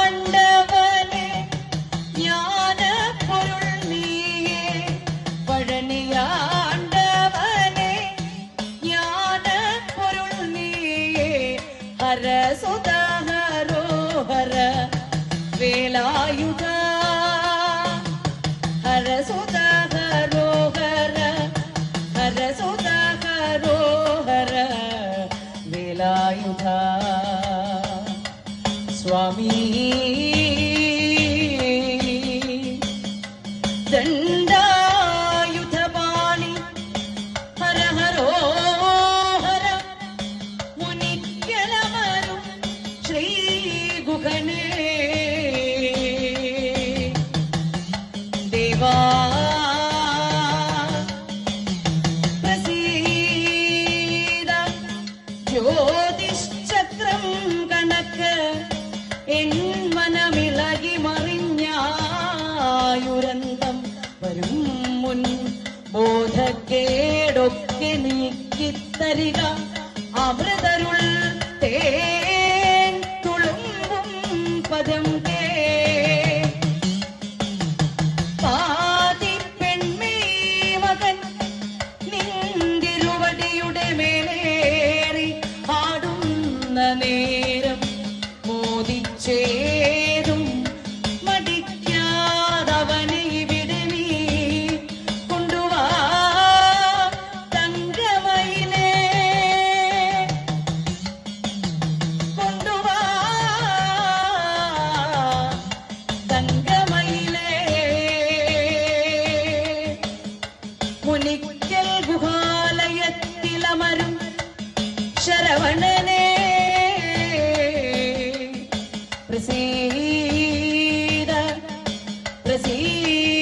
பழனியாண்டவனே ஞான பொருள் நீயே பழனியாண்டவனே ஞான பொருள் நீயே ஹர சுதஹரோ ஹர வேலாயுதா ஹர சுதஹ స్వామి. దండాయుధపాణి హర హరో హర. ముని కెలవరు శ్రీ గుగణే దేవా മറിഞ്ഞായുരന്തം വരും മുൻ ബോധക്കേടൊക്കെ നീക്കിത്തരിക. അമൃതരുൾ തേൻ തുളുമ്പും പദം മുനിക്കൽ ഗുഹാലയത്തിലമരും ശരവണനെ പ്രസീത പ്രസീത